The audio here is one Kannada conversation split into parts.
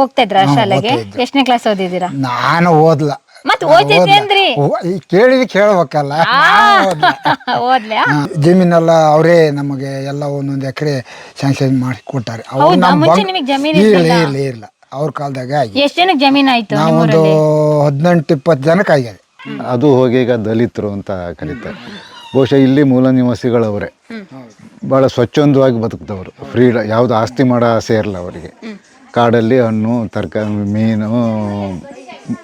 ಹೋಗ್ತಾ ಇದ್ರ ಶಾಲೆಗೆ? ಎಷ್ಟನೇ ಕ್ಲಾಸ್ ಓದಿದ್ದೀರಾ? ನಾನು ಓದ್ಲ. ಮತ್ ಓದ್ತಿದ್ದೆ ಅಂದ್ರಿ? ಓ- ಈ ಕೇಳಿದ ಕೇಳ್ಬೇಕಲ್ಲ. ಓದ್ಲ. ಜಮೀನೆಲ್ಲ ಅವರೇ ನಮಗೆ ಎಲ್ಲ ಒಂದೊಂದು ಎಕರೆ ಸ್ಯಾಂಕ್ಷನ್ ಮಾಡಿ ಕೊಟ್ಟಾರೆ. ಅವ್ರು? ನಮ್ಮ? ಇಲ್ಲ ಇಲ್ಲ ಅವ್ರ ಕಾಲದಾಗ ಎಷ್ಟು ಜನಕ್ಕೆ ಜಮೀನ್ ಆಯ್ತು ನಾವೊಂದು ಹದಿನೆಂಟು ಇಪ್ಪತ್ತು ಜನಕ್ಕೆ ಆಗಿದೆ. ಅದು ಹೋಗಿ ಈಗ ದಲಿತರು ಅಂತ ಕರೀತಾರೆ. ಬಹುಶಃ ಇಲ್ಲಿ ಮೂಲ ನಿವಾಸಿಗಳವರೇ. ಭಾಳ ಸ್ವಚ್ಛಂದವಾಗಿ ಬದುಕಿದವರು. ಫ್ರೀಡ ಯಾವುದು ಆಸ್ತಿ ಮಾಡೋ ಆಸೆ ಇರಲ್ಲ ಅವರಿಗೆ. ಕಾಡಲ್ಲಿ ಹಣ್ಣು ತರಕಾರಿ ಮೀನು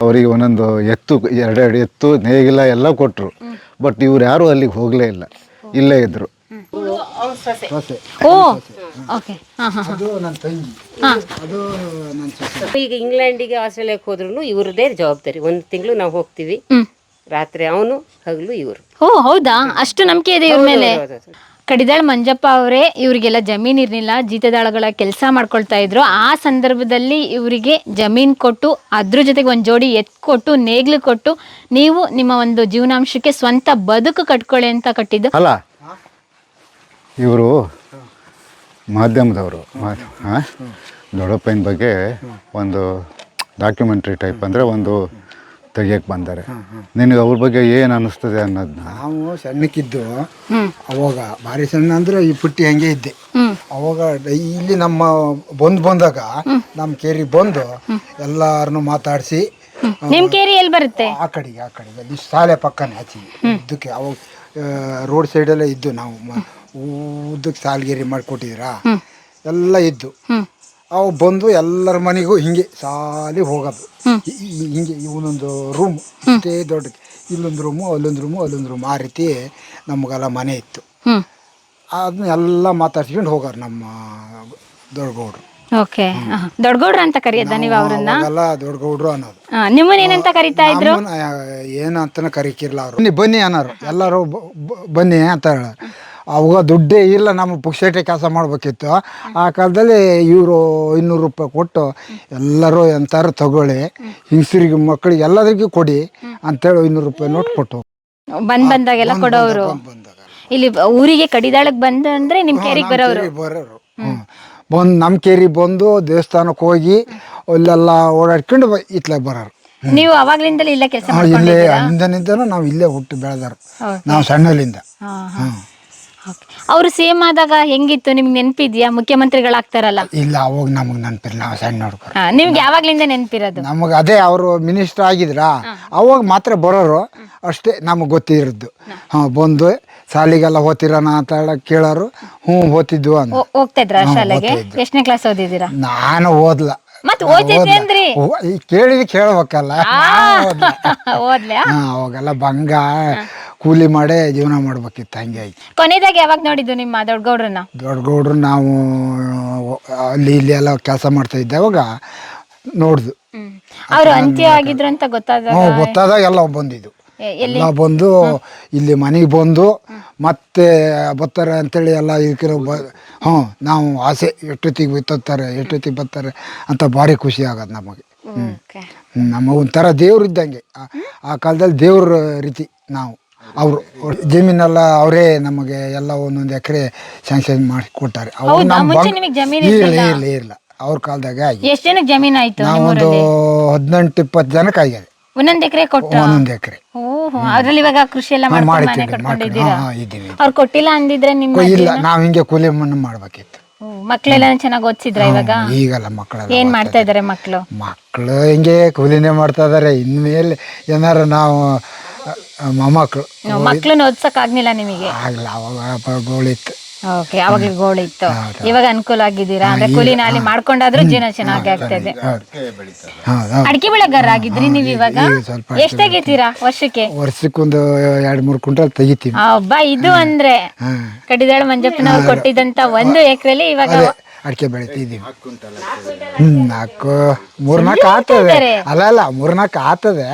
ಅವರಿಗೆ ಒಂದೊಂದು ಎತ್ತು ಎರಡೆರಡು ಎತ್ತು ನೇಗಿಲ ಎಲ್ಲ ಕೊಟ್ಟರು ಬಟ್ ಇವ್ರು ಯಾರೂ ಅಲ್ಲಿಗೆ ಹೋಗಲೇ ಇಲ್ಲ. ಇಲ್ಲೇ ಇದ್ದರು ಈಗ ಇಂಗ್ಲೆಂಡಿಗೆ ಆಸ್ಟ್ರೇಲಿಯಾಕ್ಕೆ ಹೋದ್ರು ಇವ್ರದೇ ಜವಾಬ್ದಾರಿ. ಒಂದು ತಿಂಗಳು ನಾವು ಹೋಗ್ತೀವಿ. ರಾತ್ರಿ ಅವನು ಹಗಲು ಇವರು. ಓ ಹೌದಾ? ಅಷ್ಟು ನಂಬಿಕೆ ಇದೆ ಇವ್ರ ಮೇಲೆ? ಕಡಿದಾಳ್ ಮಂಜಪ್ಪ ಅವರೇ, ಇವರಿಗೆಲ್ಲ ಜಮೀನ್ ಇರಲಿಲ್ಲ, ಜೀತದಾಳಗಳ ಕೆಲಸ ಮಾಡ್ಕೊಳ್ತಾ ಇದ್ರು. ಆ ಸಂದರ್ಭದಲ್ಲಿ ಇವರಿಗೆ ಜಮೀನ್ ಕೊಟ್ಟು, ಅದ್ರ ಜೊತೆಗೆ ಒಂದು ಜೋಡಿ ಎತ್ ಕೊಟ್ಟು, ನೇಗ್ಲು ಕೊಟ್ಟು, ನೀವು ನಿಮ್ಮ ಒಂದು ಜೀವನಾಂಶಕ್ಕೆ ಸ್ವಂತ ಬದುಕು ಕಟ್ಕೊಳ್ಳಿ ಅಂತ ಕಟ್ಟಿದ್ದು. ಅಲ್ಲ, ಇವರು ಮಾಧ್ಯಮದವರು. ದೊಡ್ಡಪ್ಪನ ಬಗ್ಗೆ ಒಂದು ಡಾಕ್ಯುಮೆಂಟ್ರಿ ಟೈಪ್ ಅಂದರೆ ಒಂದು ತೆಗಿಯಕ್ಕೆ ಬಂದಾರೆ. ನಿನಗೆ ಅವ್ರ ಬಗ್ಗೆ ಏನು ಅನ್ನಿಸ್ತದೆ ಅನ್ನೋದನ್ನ ನಾವು ಸಣ್ಣಕ್ಕಿದ್ದು ಅವಾಗ ಭಾರಿ ಸಣ್ಣ ಅಂದ್ರೆ ಈ ಪುಟ್ಟಿ ಹಂಗೆ ಇದ್ದೆ. ಅವಾಗ ಡೈಲಿ ನಮ್ಮ ಬಂದು ಬಂದಾಗ ನಮ್ಮ ಕೇರಿ ಬಂದು ಎಲ್ಲಾರನ್ನು ಮಾತಾಡಿಸಿ ನಿಮ್ ಕೇರಿ ಎಲ್ಲಿ ಬರುತ್ತೆ? ಆ ಕಡೆಗೆ ಆ ಕಡೆಗೆ. ಅಲ್ಲಿ ಶಾಲೆ ಪಕ್ಕನೆ ಹಚ್ಚಿ ಇದಕ್ಕೆ ಅವಾಗ ರೋಡ್ ಸೈಡಲ್ಲೇ ಇದ್ದು ನಾವು ಮ- ಉದ್ದಕ್ಕೆ ಸಾಲ್ಗೇರಿ ಮಾಡಿಕೊಟ್ಟಿದ್ರಾ ಎಲ್ಲ ಇದ್ದು. ಅವು ಬಂದು ಎಲ್ಲರ ಮನೆಗೂ ಹಿಂಗೆ ಸಾಲಿ ಹೋಗೋದು. ಹಿಂಗೆ ಇವನೊಂದು ರೂಮ್ ಅಷ್ಟೇ ದೊಡ್ಡ ಇಲ್ಲೊಂದು ರೂಮು ಅಲ್ಲೊಂದು ರೂಮು ಅಲ್ಲೊಂದು ರೂಮ್ ಆ ರೀತಿ ನಮಗೆಲ್ಲ ಮನೆ ಇತ್ತು. ಅದನ್ನ ಎಲ್ಲ ಮಾತಾಡ್ಸ್ಕೊಂಡು ಹೋಗೋರು ನಮ್ಮ ದೊಡ್ಡಗೌಡ್ರು. ಓಕೆ. ದೊಡ್ಡಗೌಡ್ರ ಅಂತ ಕರೆಯದ ನೀವು ಅವ್ರನ್ನ? ಅವಾಗೆಲ್ಲ ದೊಡ್ಡಗೌಡ್ರು ಅನ್ನೋದು. ಆ, ನಿಮ್ಮನ್ನ ಏನಂತ ಕರಿತಾ ಇದ್ರು? ನಮ್ಮನ್ನ ಏನು ಅಂತನ ಕರಿಕಿರ್ಲ ಅವರು. ಬನ್ನಿ ಬನ್ನಿ ಅನ್ನೋರು. ಎಲ್ಲರೂ ಬ- ಬ- ಬನ್ನಿ ಅಂತ ಹೇಳೋರು. ಅವಾಗ ದುಡ್ಡೇ ಇಲ್ಲ ನಮ್ಮ ಪುಕ್ಷೇಟೆ ಕೆಲಸ ಮಾಡ್ಬೇಕಿತ್ತು. ಆ ಕಾಲದಲ್ಲಿ ಇವರು ಇನ್ನೂರು ರೂಪಾಯಿ ಕೊಟ್ಟು ಎಲ್ಲರೂ ಎಂತಾರು ತಗೊಳ್ಳಿ ಹಿಂಗಸರಿಗೆ ಮಕ್ಕಳಿಗೆ ಎಲ್ಲದರಿಗೂ ಕೊಡಿ ಅಂತೇಳಿ ಇನ್ನೂರು ರೂಪಾಯಿ ನೋಟ್ ಕೊಟ್ಟು. ಬಂದ್ ಬಂದಾಗೆಲ್ಲ ಕೊಡೋರು ಬಂದಾಗ ಇಲ್ಲಿ ಊರಿಗೆ ಕಡಿದಾಳಕ್ ಬಂದ ಅಂದ್ರೆ ನಿಮ್ ಕೇರಿಗೆ ಬರೋರು ಕೇರಿ ಬರೋರು. ಹ್ಮ್. ಬಂದು ನಮ್ಮ ಕೇರಿ ಬಂದು ದೇವಸ್ಥಾನಕ್ಕೆ ಹೋಗಿ ಅಲ್ಲೆಲ್ಲ ಓಡಾಡ್ಕೊಂಡು ಇತ್ಲಾಗ ಬರೋರು. ನೀವು ಅವಾಗ್ಲಿಂದಲೇ ಇಲ್ಲ ಕೆಲಸ ಇಲ್ಲೇ ಅಲ್ಲಿಂದ ನಾವು ಇಲ್ಲೇ ಹುಟ್ಟು ಬೆಳೆದಾರು ನಾವು ಸಣ್ಣಲ್ಲಿಂದ. ಹ್ಮ್. ಅವರು ಸೇಮ್ ಆದಾಗ ಹೆಂಗಿತ್ತು? ನಿಮ್ಗೆ ನೆನಪಿದ್ಯಾ? ಮುಖ್ಯಮಂತ್ರಿಗಳಾಗ್ತಾರಲ್ಲ. ಇಲ್ಲ ಅವಾಗ ನಮಗೆ ನೆನಪಿಲ್ಲ ನಾವು ಸಣ್ಣ ನೋಡ್ಕೊ ಹಾ, ನಿಮ್ಗೆ ಯಾವಾಗ್ಲಿಂದ ನೆನಪಿರೋದು? ನಮಗೆ ಅದೇ ಅವರು ಮಿನಿಸ್ಟರ್ ಆಗಿದ್ರ? ಅವಾಗ ಮಾತ್ರ ಬರೋರು ಅಷ್ಟೇ ನಮಗೆ ಗೊತ್ತಿರೋದು. ಹಾಂ. ಬಂದು ಸಾಲಿಗೆಲ್ಲ ಹೋತಿರಣ ಅಂತ ಕೇಳೋರು. ಹ್ಞೂ ಹೋತಿದ್ವು ಅಂತ ಹೋ- ಹೋಗ್ತಾ ಇದ್ರ ಶಾಲೆಗೆ? ಎಷ್ಟನೇ ಕ್ಲಾಸ್ ಓದಿದ್ದೀರಾ? ನಾನು ಓದ್ಲ. ಮತ್ ಓದ್ತಿದ್ದೆ ಅಂದ್ರಿ? ಕೇಳಿದ ಕೇಳ್ಬೇಕಲ್ಲ. ನಾನು ಓದ್ಲ. ಓದ್ಲ್ಯಾ? ಹಾಂ ಅವಾಗೆಲ್ಲ ಬಂಗ ಕೂಲಿ ಮಾಡೇ ಜೀವನ ಮಾಡ್ಬೇಕಿತ್ತು ಹಂಗೆ ಆಯ್ತು. ಕೊನೆದಾಗ ಯಾವಾಗ ನೋಡಿದ್ದು ನಿಮ್ಮ ದೊಡ್ಡಗೌಡ್ರನ್ನ? ದೊಡ್ಡಗೌಡ್ರು ನಾವು ಅಲ್ಲಿ ಇಲ್ಲಿ ಎಲ್ಲ ಕೆಲಸ ಮಾಡ್ತಾ ಇದ್ದಾವಾಗ ನೋಡ್ದು. ಅವ್ರು ಅಂತ್ಯ ಆಗಿದ್ರು ಅಂತ ಗೊತ್ತಾದ ಹ್ಞೂ ಗೊತ್ತಾದಾಗ ಎಲ್ಲ ಬಂದಿದ್ದು. ಎಲ್ಲ? ಬಂದು ಇಲ್ಲಿ ಮನೆಗೆ ಬಂದು ಮತ್ತೆ ಬರ್ತಾರೆ ಅಂತೇಳಿ ಎಲ್ಲ ಇದಕ್ಕೆ ಬ ಹ್ಞೂ ನಾವು ಆಸೆ ಎಷ್ಟೊತ್ತಿಗೆ ಬಿತ್ತಾರೆ ಎಷ್ಟೊತ್ತಿಗೆ ಬರ್ತಾರೆ ಅಂತ ಭಾರಿ ಖುಷಿ ಆಗೋದು ನಮಗೆ. ಹ್ಞೂ ನಮ್ಮ ಒಂಥರ ದೇವ್ರು ಇದ್ದಂಗೆ. ಆ ಕಾಲದಲ್ಲಿ ದೇವ್ರ ರೀತಿ ನಾವು. ಅವರು ಜಮೀನೆಲ್ಲ ಅವರೇ ನಮಗೆ ಎಲ್ಲ ಒಂದೊಂದು ಎಕರೆ ಸ್ಯಾಂಕ್ಷನ್ ಮಾಡಿ ಕೊಟ್ಟಾರೆ. ಅವ್ರು ಹೌದಾ? ನಮ್ಮ ಮುಂಚೆ ನಿಮಗೆ ಜಮೀನ್ ಇರ್ಲಿಲ್ಲ? ಅವ್ರ ಕಾಲದಾಗ ಆಗಿ ಎಷ್ಟ್ ಜನಕ್ಕೆ ಜಮೀನ್ ಆಯ್ತು ನಾವೊಂದು ಹದಿನೆಂಟು ಇಪ್ಪತ್ತು ಜನಕ್ಕೆ ಆಗಿದೆ. ಒಂದೊಂದ್ ಎಕರೆ ಕೊಟ್ಟ ಒಂದೊಂದು ಎಕರೆ. ಓಹೋ ಅದ್ರಲ್ಲಿ ಇವಾಗ ಕೃಷಿ ಎಲ್ಲ ಮಾಡ್ಕೊಂಡು ಮನೆ ಮಾಡ್ತಿದ್ದೆ ಕಟ್ಕೊಂಡಿದ್ದೀರಾ? ಹಾಂ ಇದ್ದೀವಿ ಅವ್ರು ಕೊಟ್ಟಿಲ್ಲ ಅಂದಿದ್ರೆ ನಿಮ್ಮ ಇಲ್ಲ ನಾವು ಹಿಂಗೆ ಕೂಲಿ ಮಣ್ಣು ಮಾಡ್ಬೇಕಿತ್ತು. ಓ, ಮಕ್ಳೆಲ್ಲ ಚೆನ್ನಾಗಿ ಓದ್ಸಿದ್ರ ಇವಾಗ? ಈಗಲ್ಲ ಮಕ್ಕಳೆಲ್ಲ ಏನ್ ಮಾಡ್ತಾ ಇದಾರೆ ಮಕ್ಳು? ಮಕ್ಕಳು ಹಿಂಗೆ ಕೂಲಿನೇ ಮಾಡ್ತಾ ಇದಾರೆ ಇನ್ಮೇಲೆ ಏನಾರು ನಾವು ಅಹ್, ಮೊಮ್ಮಕ್ಕಳು ಮಕ್ಳನ್ನ ಓದ್ಸಕ್ ಆಗ್ಲಿಲ್ಲ ನಿಮಗೆ? ಆಗಲ್ಲ ಅವಾಗ ಗೋಳಿತ್ತು. ಓಕೆ ಅವಾಗ ಗೋಳು ಇತ್ತು ಇವಾಗ ಅನುಕೂಲ ಆಗಿದ್ದೀರಾ ಅಂದ್ರೆ ಕೂಲಿ ನಾಲಿ ಮಾಡ್ಕೊಂಡಾದ್ರೂ ಜೀವನ ಚೆನ್ನಾಗಿ ಆಗ್ತದೆ. ಹೌದು ಅಡಿಕೆ ಬೆಳೆಗಾರ ಆಗಿದ್ರಿ ನೀವು ಇವಾಗ? ಎಷ್ಟ್ ತೆಗಿತೀರಾ ವರ್ಷಕ್ಕೆ? ವರ್ಷಕ್ಕೊಂದು ಎರಡು ಮೂರು ಕ್ವಿಂಟಲ್ ತೆಗಿತೀವಿ ಹಬ್ಬ ಇದು ಅಂದ್ರೆ ಕಡಿದಾಳ ಮಂಜಪ್ಪನವ್ರು ಕೊಟ್ಟಿದಂತ ಒಂದು ಎಕರೆಲಿ ಇವಾಗ ಅಡಿಕೆ ಬೆಳಿತಿದ್ದೀವಿ ಹ್ಮ್ ನಾಲ್ಕು ಮೂರ್ನಾಲ್ಕು ಆಗ್ತದೆ. ಅಲ್ಲ ಅಲ್ಲ ಮೂರ್ನಾಲ್ಕು ಆಗ್ತದೆ.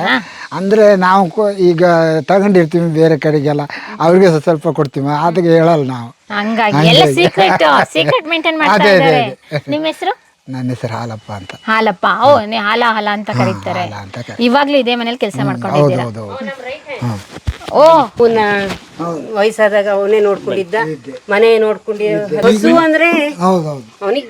ಅಂದ್ರೆ ನಾವು ಕೊ- ಈಗ ತಗೊಂಡಿರ್ತೀವಿ ಬೇರೆ ಕಡೆಗೆಲ್ಲ. ಅವ್ರಿಗೆ ಸ್ವಲ್ಪ ಸ್ವಲ್ಪ ಕೊಡ್ತೀವಿ. ಅದಕ್ಕೆ ಹೇಳಲ್ಲ ನಾವು. ಹಂಗಾಗಿ ಎಲ್ಲ ಸೀಕ್ರೆಟ್ ಸೀಕ್ರೆಟ್ ಮೇಂಟೈನ್ ಮಾಡ್ತಾ ಅದೇ, ಅದೇ, ಇದ್ದಾರೆ. ನಿಮ್ಮ ಹೆಸರು? ನನ್ನ ಹೆಸರು ಹಾಲಪ್ಪ ಅಂತ. ಹಾಲಪ್ಪ. ಓ ನೀ ಹಾಲ ಹಾಲ ಅಂತ ಕರೀತಾರೆ. ಹಾಲ ಅಂತ ಕರೀತಾರೆ. ಇವಾಗ್ಲೂ ಇದೇ ಮನೇಲಿ ಕೆಲಸ ಹೌದು ಮಾಡ್ಕೊಂಡಿದ್ದೀರಾ? ಹೌದು ಹೌದು ಹಾಂ ಓ ಅವನ ವಯಸ್ಸಾದಾಗ ಅವನೇ ನೋಡ್ಕೊಂಡಿದ್ದ. ಮನೆ ನೋಡ್ಕೊಂಡಿದ್ದು. ಹಸು ಅಂದ್ರೆ ಅವನಿಗೆ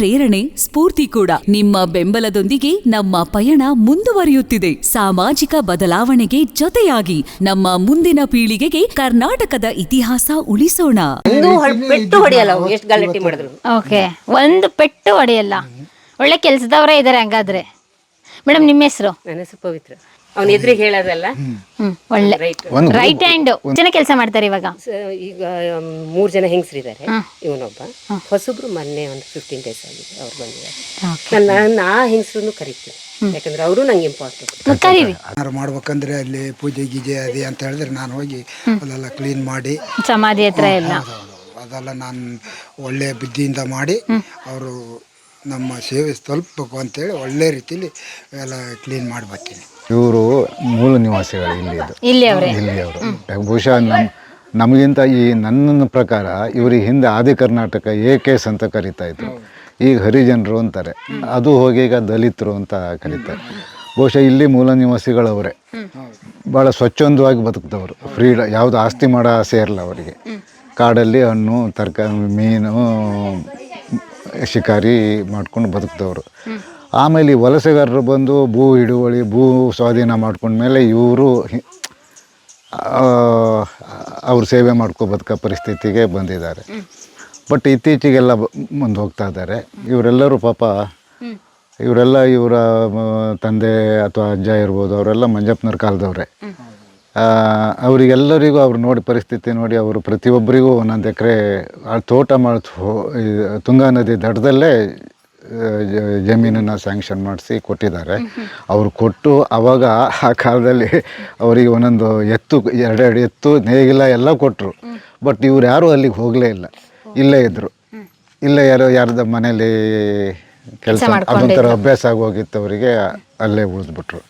ಪ್ರೇರಣೆ ಸ್ಫೂರ್ತಿ ಕೂಡ. ನಿಮ್ಮ ಬೆಂಬಲದೊಂದಿಗೆ ನಮ್ಮ ಪಯಣ ಮುಂದುವರಿಯುತ್ತಿದೆ. ಸಾಮಾಜಿಕ ಬದಲಾವಣೆಗೆ ಜೊತೆಯಾಗಿ ನಮ್ಮ ಮುಂದಿನ ಪೀಳಿಗೆಗೆ ಕರ್ನಾಟಕದ ಇತಿಹಾಸ ಉಳಿಸೋಣ. ಪೆಟ್ಟು ಹೊಡೆಯಲ್ಲ ಎಷ್ಟು ಗಲಾಟೆ ಮಾಡಿದ್ರು? ಓಕೆ. ಒಂದು ಪೆಟ್ಟು ಹೊಡೆಯಲ್ಲ. ಒಳ್ಳೆ ಕೆಲಸದವರೇ ಇದ್ದಾರೆ ಹಂಗಾದ್ರೆ. ಮೇಡಮ್ ನಿಮ್ಮ ಹೆಸರು? ನನ್ನ ಹೆಸರು ಪವಿತ್ರ. ಅವನ ಎದುರಿಗೆ ಹೇಳೋದಲ್ಲ? ಹ್ಮ್. ಒಳ್ಳೆ. ರೈಟ್ ಒಂದು ರೈಟ್ ಹ್ಯಾಂಡ್ ಜನ ಕೆಲಸ ಮಾಡ್ತಾರೆ ಇವಾಗ. ಈಗ ಮೂರು ಜನ ಹೆಂಗಸರಿದ್ದಾರೆ? ಇವನೊಬ್ಬ. ಹೊಸಬ್ರು ಮೊನ್ನೆ ಒಂದು ಫಿಫ್ಟೀನ್ ಡೇಸ್ ಆಗಿದೆ ಅವ್ರು ಬಂದಿದ್ದಾರೆ. ನಾನು ಆ ಹೆಂಗಸ್ರನ್ನು ಕರಿತೀನಿ. ಯಾಕಂದ್ರೆ ಅವರು ನಂಗೆ ಇಂಪಾರ್ಟೆಂಟ್ ಏನಾರು ಮಾಡ್ಬೇಕಂದ್ರೆ ಅಲ್ಲಿ ಪೂಜೆ ಗೀಜೆ ಅದೇ ಅಂತ ಹೇಳಿದ್ರೆ ನಾನು ಹೋಗಿ ಅಲ್ಲೆಲ್ಲ ಕ್ಲೀನ್ ಮಾಡಿ. ಸಮಾಧಿ ಹತ್ರ ಎಲ್ಲ. ಅದೆಲ್ಲ ನಾನು ಒಳ್ಳೆ ಬುದ್ಧಿಯಿಂದ ಮಾಡಿ ಅವರು ನಮ್ಮ ಸೇವೆ ತಲುಪಬೇಕು ಅಂತೇಳಿ ಒಳ್ಳೆ ರೀತಿಲಿ ಎಲ್ಲ ಕ್ಲೀನ್ ಮಾಡಿ ಬರ್ತೀನಿ. ಇವರು ಮೂಲ ನಿವಾಸಿಗಳು ಇಲ್ಲಿ ಅವರೇ ಇಲ್ಲಿಯವರು. ಬಹುಶಃ ನಮ್ಮ ನಮಗಿಂತ ಈ ನನ್ನ ಪ್ರಕಾರ ಇವರಿಗೆ ಹಿಂದೆ ಆದಿ ಕರ್ನಾಟಕ ಎ ಕೆಸ್ ಅಂತ ಕರಿತಾ ಇದ್ರು. ಈಗ ಹರಿಜನರು ಅಂತಾರೆ. ಅದು ಹೋಗಿ ಈಗ ದಲಿತರು ಅಂತ ಕರೀತಾರೆ. ಬಹುಶಃ ಇಲ್ಲಿ ಮೂಲ ನಿವಾಸಿಗಳವರೇ. ಭಾಳ ಸ್ವಚ್ಛಂದವಾಗಿ ಬದುಕಿದವರು. ಫ್ರೀಡ ಯಾವುದು ಆಸ್ತಿ ಮಾಡೋ ಆಸೆ ಇರಲ್ಲ ಅವರಿಗೆ. ಕಾಡಲ್ಲಿ ಹಣ್ಣು ತರಕಾರಿ ಮೀನು ಶಿಕಾರಿ ಮಾಡ್ಕೊಂಡು ಬದುಕಿದವರು. ಆಮೇಲೆ ಈ ವಲಸೆಗಾರರು ಬಂದು ಭೂ ಹಿಡುವಳಿ ಭೂ ಸ್ವಾಧೀನ ಮಾಡ್ಕೊಂಡ್ಮೇಲೆ ಇವರು ಅವ್ರು ಸೇವೆ ಮಾಡ್ಕೊ ಬದುಕೋ ಪರಿಸ್ಥಿತಿಗೆ ಬಂದಿದ್ದಾರೆ. ಬಟ್ ಇತ್ತೀಚೆಗೆಲ್ಲ ಮುಂದೆ ಹೋಗ್ತಾ ಇದ್ದಾರೆ. ಇವರೆಲ್ಲರೂ ಪಾಪ ಇವರೆಲ್ಲ ಇವರ ತಂದೆ ಅಥವಾ ಅಜ್ಜ ಇರ್ಬೋದು ಅವರೆಲ್ಲ ಮಂಜಪ್ಪನವ್ರ ಕಾಲದವ್ರೆ. ಅವರಿಗೆಲ್ಲರಿಗೂ ಅವ್ರು ನೋಡಿ ಪರಿಸ್ಥಿತಿ ನೋಡಿ ಅವರು ಪ್ರತಿಯೊಬ್ಬರಿಗೂ ಒಂದೊಂದು ಎಕರೆ ತೋಟ ಮಾಡಿ ತುಂಗಾ ನದಿ ದಡದಲ್ಲೇ ಜಮೀನನ್ನು ಸ್ಯಾಂಕ್ಷನ್ ಮಾಡಿಸಿ ಕೊಟ್ಟಿದ್ದಾರೆ. ಅವರು ಕೊಟ್ಟು ಅವಾಗ ಆ ಕಾಲದಲ್ಲಿ ಅವರಿಗೆ ಒಂದೊಂದು ಎತ್ತು ಎರಡೆರಡು ಎತ್ತು ನೇಗಿಲ ಎಲ್ಲ ಕೊಟ್ಟರು ಬಟ್ ಇವ್ರು ಯಾರೂ ಅಲ್ಲಿಗೆ ಹೋಗಲೇ ಇಲ್ಲ. ಇಲ್ಲೇ ಇದ್ದರು ಇಲ್ಲೇ ಯಾರೋ ಯಾರ್ದ ಮನೇಲಿ ಕೆಲಸ ಅದೊಂಥರ ಅಭ್ಯಾಸ ಆಗೋಗಿತ್ತು ಅವರಿಗೆ ಅಲ್ಲೇ ಉಳಿದ್ಬಿಟ್ರು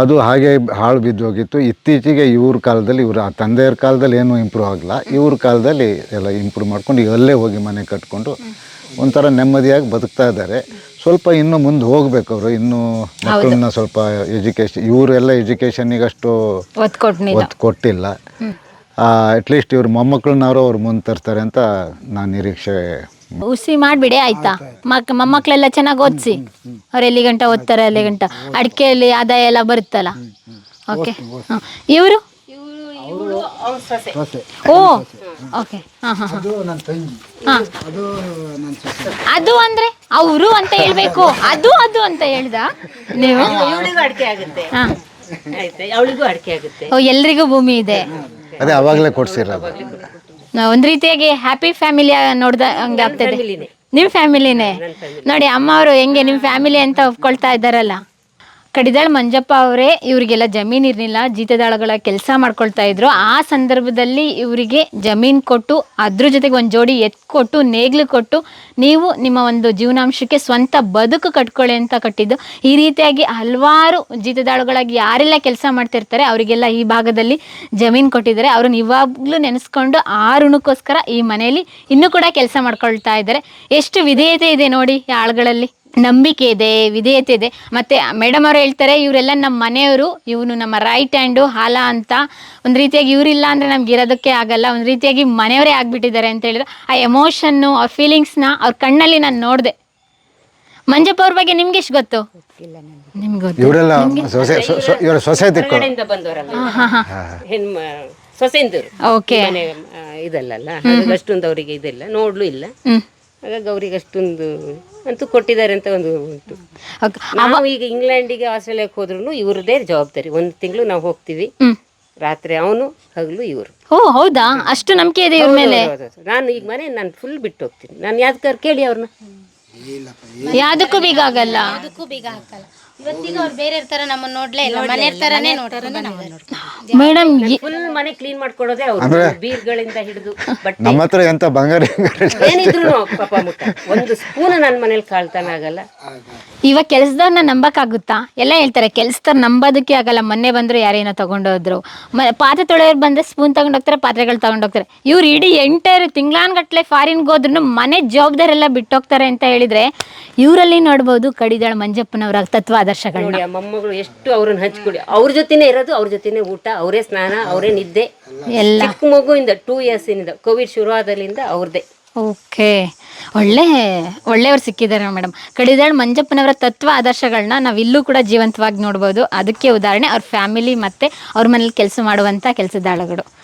ಅದು ಹಾಗೆ ಹಾಳು ಬಿದ್ದೋಗಿತ್ತು ಇತ್ತೀಚೆಗೆ ಇವ್ರ ಕಾಲದಲ್ಲಿ ಇವ್ರ ಆ ತಂದೆಯವ್ರ ಕಾಲದಲ್ಲಿ ಏನೂ ಇಂಪ್ರೂವ್ ಆಗಲ್ಲ ಇವ್ರ ಕಾಲದಲ್ಲಿ ಎಲ್ಲ ಇಂಪ್ರೂವ್ ಮಾಡ್ಕೊಂಡು ಈಗ ಅಲ್ಲೇ ಹೋಗಿ ಮನೆ ಕಟ್ಕೊಂಡು ಒಂಥರ ನೆಮ್ಮದಿಯಾಗಿ ಬದುಕ್ತಾ ಇದ್ದಾರೆ. ಸ್ವಲ್ಪ ಇನ್ನೂ ಮುಂದೆ ಹೋಗ್ಬೇಕು ಅವರು. ಇನ್ನೂ ಮಕ್ಕಳನ್ನ ಸ್ವಲ್ಪ ಎಜುಕೇಶನ್ ಇವರೆಲ್ಲ ಎಜುಕೇಷನಿಗೆ ಅಷ್ಟು ಒತ್ತು ಕೊಟ್ಟಿಲ್ಲ ಒತ್ತು ಕೊಟ್ಟಿಲ್ಲ ಅಟ್ಲೀಸ್ಟ್ ಇವ್ರ ಮೊಮ್ಮಕ್ಕಳನ್ನಾರು ಅವ್ರು ಮುಂದೆ ತರ್ತಾರೆ ಅಂತ ನಾನು ನಿರೀಕ್ಷೆ ಹುಸಿ ಮಾಡ್ಬಿಡಿ ಆಯ್ತಾ? ಮಕ್ ಮೊಮ್ಮಕ್ಳೆಲ್ಲ ಚೆನ್ನಾಗಿ ಓದಿಸಿ. ಅವ್ರು ಎಲ್ಲಿ ಗಂಟ ಓದ್ತಾರೆ ಅಲ್ಲಿ ಗಂಟ? ಅಡಿಕೆಯಲ್ಲಿ ಆದಾಯ ಎಲ್ಲ ಬರುತ್ತಲ್ಲ? ಓಕೆ ಇವರು? ಓ ಓಕೆ. ಹಾಂ ಹಾಂ. ಅದು ನನ್ನ ತಂಗಿ. ಅದು ನನ್ನ ಸೊಸೆ. ಅದು ಅಂದ್ರೆ ಅವರು ಅಂತ ಹೇಳ್ಬೇಕು. ಅದು ಅದು ಅಂತ ಹೇಳ್ದ? ನೀವು? ಇವಳಿಗೂ ಅಡಿಕೆ ಆಗುತ್ತೆ. ಆಯ್ತಾ? ಅವಳಿಗೂ ಅಡಿಕೆ ಆಗುತ್ತೆ. ಓ ಎಲ್ರಿಗೂ ಭೂಮಿ ಇದೆ. ಅದೇ ಅವಾಗಲೇ ಕೊಡ್ಸಿರೋದು ಒಂದ್ ರೀತಿಯಾಗಿ ಹ್ಯಾಪಿ ಫ್ಯಾಮಿಲಿ ನೋಡ್ದ ಹಂಗೆ ಆಗ್ತದೆ. ನಿಮ್ ಫ್ಯಾಮಿಲಿನೇ ನೋಡಿ ಅಮ್ಮ ಅವರು ಹೆಂಗೆ ನಿಮ್ ಫ್ಯಾಮಿಲಿ ಅಂತ ಒಪ್ಕೊಳ್ತಾ ಇದ್ದಾರಲ್ಲ. ಕಡಿದಾಳ್ ಮಂಜಪ್ಪ ಅವರೇ, ಇವರಿಗೆಲ್ಲ ಜಮೀನ್ ಇರಲಿಲ್ಲ, ಜೀತದಾಳಗಳ ಕೆಲಸ ಮಾಡ್ಕೊಳ್ತಾ ಇದ್ರು. ಆ ಸಂದರ್ಭದಲ್ಲಿ ಇವರಿಗೆ ಜಮೀನ್ ಕೊಟ್ಟು, ಅದ್ರ ಜೊತೆಗೆ ಒಂದು ಜೋಡಿ ಎತ್ ಕೊಟ್ಟು, ನೇಗ್ಲು ಕೊಟ್ಟು, ನೀವು ನಿಮ್ಮ ಒಂದು ಜೀವನಾಂಶಕ್ಕೆ ಸ್ವಂತ ಬದುಕು ಕಟ್ಕೊಳ್ಳಿ ಅಂತ ಕಟ್ಟಿದ್ದು. ಈ ರೀತಿಯಾಗಿ ಹಲವಾರು ಜೀತದಾಳುಗಳಾಗಿ ಯಾರೆಲ್ಲ ಕೆಲಸ ಮಾಡ್ತಿರ್ತಾರೆ, ಅವರಿಗೆಲ್ಲ ಈ ಭಾಗದಲ್ಲಿ ಜಮೀನು ಕೊಟ್ಟಿದ್ದಾರೆ. ಅವ್ರನ್ನ ಇವಾಗಲೂ ನೆನೆಸ್ಕೊಂಡು ಆ ಋಣಕ್ಕೋಸ್ಕರ ಈ ಮನೆಯಲ್ಲಿ ಇನ್ನೂ ಕೂಡ ಕೆಲಸ ಮಾಡ್ಕೊಳ್ತಾ ಇದ್ದಾರೆ. ಎಷ್ಟು ವಿಧೇಯತೆ ಇದೆ ನೋಡಿ ಆಳುಗಳಲ್ಲಿ. ನಂಬಿಕೆ ಇದೆ ವಿಧೇಯತೆ ಇದೆ. ಮತ್ತೆ ಮೇಡಮ್ ಅವರು ಹೇಳ್ತಾರೆ ಇವರೆಲ್ಲ ನಮ್ಮ ಮನೆಯವರು ಇವನು ನಮ್ಮ ರೈಟ್ ಹ್ಯಾಂಡು ಹಾಲ ಅಂತ. ಒಂದು ರೀತಿಯಾಗಿ ಇವರಿಲ್ಲ ಅಂದರೆ ನಮ್ಗೆ ಇರೋದಕ್ಕೆ ಆಗಲ್ಲ. ಒಂದು ರೀತಿಯಾಗಿ ಮನೆಯವರೇ ಆಗಿಬಿಟ್ಟಿದ್ದಾರೆ ಅಂತ ಹೇಳಿದ್ರೆ. ಆ ಎಮೋಷನ್ನು ಅವ್ರ ಫೀಲಿಂಗ್ಸ್ನ ಅವ್ರ ಕಣ್ಣಲ್ಲಿ ನಾನು ನೋಡಿದೆ. ಮಂಜಪ್ಪ ಅವ್ರ ಬಗ್ಗೆ ನಿಮ್ಗೆ ಎಷ್ಟು ಗೊತ್ತು? ನಿಮ್ಗೆ ಗೊತ್ತು. ಇವರೆಲ್ಲ ಇವರ ಸೊಸೆ ತಿಕ್ಕು ಹೊರಗಡೆಯಿಂದ ಬಂದವರಲ್ಲ. ಹೆಣ್ಮ ಸೊಸೆಂದರು ಓಕೆ ಹಾಗಾಗಿ ಅಷ್ಟೊಂದು ಅವರಿಗೆ ಇದೆಲ್ಲ. ನೋಡ್ಲು ಇಲ್ಲ. ಹ್ಮ್. ಹಾಗಾಗಿ ಗೌರಿಗೆ ಅಷ್ಟೊಂದು ಅಂತೂ ಕೊಟ್ಟಿದ್ದಾರೆ ಅಂತ ಒಂದು ಉಂಟು. ನಾವು ಈಗ ಇಂಗ್ಲೆಂಡಿಗೆ ಆಸ್ಟ್ರೇಲಿಯಾಕ್ಕೆ ಹೋದ್ರು ಇವ್ರದೇ ಜವಾಬ್ದಾರಿ. ಒಂದು ತಿಂಗಳು ನಾವು ಹೋಗ್ತೀವಿ. ರಾತ್ರಿ ಅವನು ಹಗಲು ಇವರು. ಓ ಹೌದಾ? ಅಷ್ಟು ನಂಬಿಕೆ ಇದೆ ಇವ್ರ ಮೇಲೆ? ನಾನು ಈಗ ಮನೆ ನಾನು ಫುಲ್ ಬಿಟ್ಟು ಹೋಗ್ತೀನಿ. ನಾನು ಯಾವ್ದಾರು ಕೇಳಿ ಅವ್ರನ್ನ. ಯಾವ್ದಕ್ಕೂ ಬೀಗ ಆಗಲ್ಲ. ಅದಕ್ಕೂ ಬೀಗ ಹಾಕಲ್ಲ. ಇವತ್ತಿಗೂ ಅವ್ರು ಬೇರೆ ಇರ್ತಾರ ನಮ್ಮನ್ನ ನೋಡ್ಲೇ ಇಲ್ಲ. ಮನೆ ತರನೇ ಮೇಡಮ್ ಫುಲ್ ಮನೆ ಕ್ಲೀನ್ ಮಾಡ್ಕೊಡೋದೇ ಅವ್ರು ಬೀರ್ಗಳಿಂದ ಹಿಡಿದು ಬಟ್ಟೆ. ನಮ್ಮ ಹತ್ರ ಎಂತ ಬಂಗಾರ ಏನಿದ್ರು ಪಾಪ ಮುಟ್ಟ ಒಂದು ಸ್ಪೂನ್ ನನ್ನ ಮನೇಲಿ ಕಾಳ್ತಾನ ಆಗಲ್ಲ. ಇವಾಗ ಕೆಲ್ಸದವ್ರನ್ನ ನಂಬಕ್ಕಾಗುತ್ತಾ? ಎಲ್ಲ ಹೇಳ್ತಾರೆ ಕೆಲಸದವ್ರು ನಂಬೋದಕ್ಕೆ ಆಗಲ್ಲ. ಮೊನ್ನೆ ಬಂದ್ರು ಯಾರೇನೋ ತಗೊಂಡೋದ್ರು. ಮ ಪಾತ್ರೆ ತೊಳೆಯೋರು ಬಂದ್ರೆ ಸ್ಪೂನ್ ತಗೊಂಡೋಗ್ತಾರೆ ಪಾತ್ರೆಗಳು ತಗೊಂಡೋಗ್ತಾರೆ ಇವ್ರು ಇಡೀ ಎಂಟೈರು ತಿಂಗ್ಳಾನ್ಗಟ್ಲೆ ಫಾರಿನ್ಗೆ ಹೋದ್ರು ಮನೆ ಜವಾಬ್ದಾರಿ ಎಲ್ಲ ಬಿಟ್ಟೋಗ್ತಾರೆ ಅಂತ ಹೇಳಿದ್ರೆ ಇವರಲ್ಲಿ ನೋಡ್ಬೋದು ಕಡಿದಾಳ ಮಂಜಪ್ಪನವರ ತತ್ವ ಆದರ್ಶಗಳನ್ನ. ಮೊಮ್ಮಗಳು ಎಷ್ಟು ಅವ್ರನ್ನ ಹಂಚ್ಕೊಡಿ. ಅವ್ರ ಜೊತೆನೇ ಇರೋದು ಅವ್ರ ಜೊತೆನೇ ಊಟ ಅವರೇ ಸ್ನಾನ ಅವರೇ ನಿದ್ದೆ. ಎಲ್ಲ. ಚಿಕ್ಕ ಮಗುವಿಂದ ಟೂ ಇಯರ್ಸ್ ಇಂದ ಕೋವಿಡ್ ಶುರು ಆದಲ್ಲಿಂದ ಅವ್ರದ್ದೇ ಓಕೆ. ಒಳ್ಳೆ ಒಳ್ಳೆಯವ್ರು ಸಿಕ್ಕಿದ್ದಾರೆ ಮೇಡಮ್. ಕಡಿದಾಳ್ ಮಂಜಪ್ಪನವರ ತತ್ವ ಆದರ್ಶಗಳನ್ನ ನಾವು ಇಲ್ಲೂ ಕೂಡ ಜೀವಂತವಾಗಿ ನೋಡ್ಬೋದು. ಅದಕ್ಕೆ ಉದಾಹರಣೆ ಅವ್ರ ಫ್ಯಾಮಿಲಿ ಮತ್ತು ಅವ್ರ ಮನೇಲಿ ಕೆಲಸ ಮಾಡುವಂಥ ಕೆಲಸದಾಳಗಳು.